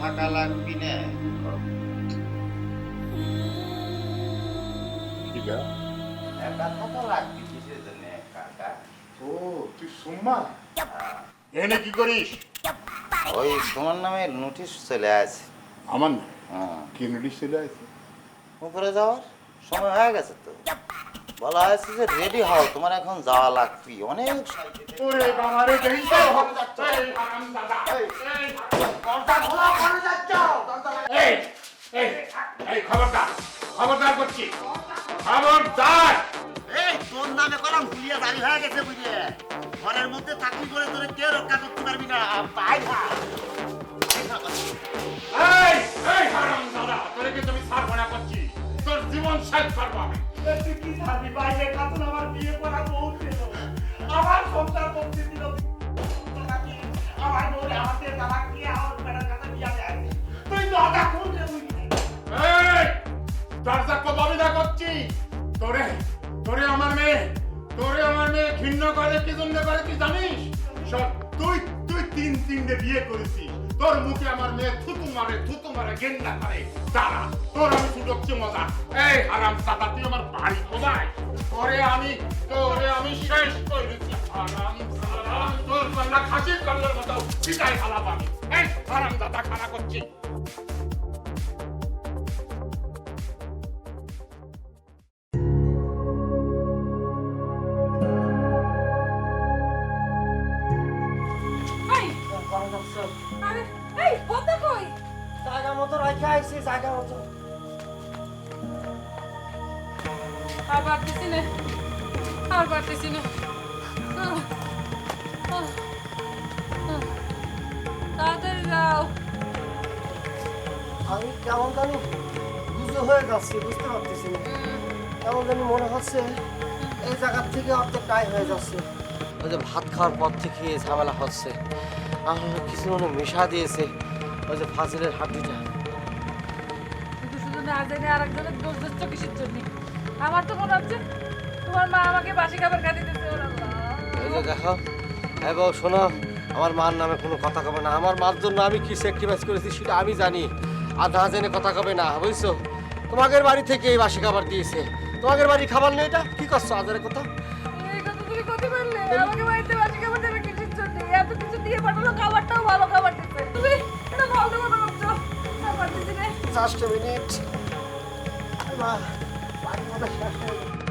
থাকা লাগবি না। একা থাকা লাগবি কিসের জন্য কাকা ও তুই সোম্মা এনে কি করিস? ওই তোমার নামে নোটিশ চলে আছে আমার না কি নোটিশ চলে আছে উপরে যাওয়ার? সময় হয়ে গেছে তো। বলা হয়েছে যে রেডি হও তোমার এখন যাওয়া লাগবি। অনেক খবরদার খবরদার করছি। খবরদার! এই তোর নামে কলম ভুলিয়া দাঁড়ি হয়ে গেছে বুঝলে। ঘরের মধ্যে চাকরি করে তোরে কেউ রক্ষা করতে পারবি না। এই না করছি। তোরে তোরে আমার মেয়ে তোরে আমার মেয়ে ঘৃণ্য করে কি জন্য করে তুই জানিস? শোন, তুই তুই তিন তিনটে বিয়ে করেছিস। তোর মুখে আমার মেয়ে থুতু মারে থুতু মারে গেন্ডা করে। দাঁড়া তোর আমি সুযোগছি মজা। এই হারাম দাদা তুই আমার বাড়ি কোথায়? তোরে আমি তোরে আমি শেষ করেছি হারাম তোর কল্লা খাসির কল্লার মতো পিটাই খালাম আমি। এই হারাম দাদা খানা করছি। জায়গা মতো আর পারতেছি না আর পারতেছি না। তাড়াতাড়ি যাও আমি কেমন জানি বুঝে হয়ে যাচ্ছি বুঝতে পারতেছি না কেমন জানি মনে হচ্ছে এই জায়গার থেকে অর্ধেক টাই হয়ে যাচ্ছে ওই যে ভাত খাওয়ার পর থেকে ঝামেলা হচ্ছে আমার কিছু মনে মিশা দিয়েছে। ওই যে ফাজিলের হাড্ডিটা শুধু শুধু না জেনে আরেকজনের দোষ কিসের জন্য? আমার তো মনে হচ্ছে তোমার মা আমাকে বাসি খাবার খাতে দিতে ওর এই যে দেখো হ্যাঁ বাবু শোনো আমার মার নামে কোনো কথা কবে না। আমার মার জন্য আমি কি স্যাক্রিফাইস করেছি সেটা আমি জানি। আধা জেনে কথা কবে না বুঝছ? তোমাদের বাড়ি থেকে এই বাসি খাবার দিয়েছে। তোমাদের বাড়ি খাবার নেই এটা? কি করছ আজারের কথা? তুমি পারলে আমাকে বাড়িতে বাসি খাবারটাও ভালো খাবার দিতে। তুমি এটা ভালো কথা পারতেছি না। জাস্ট মিনিট মা গেছে।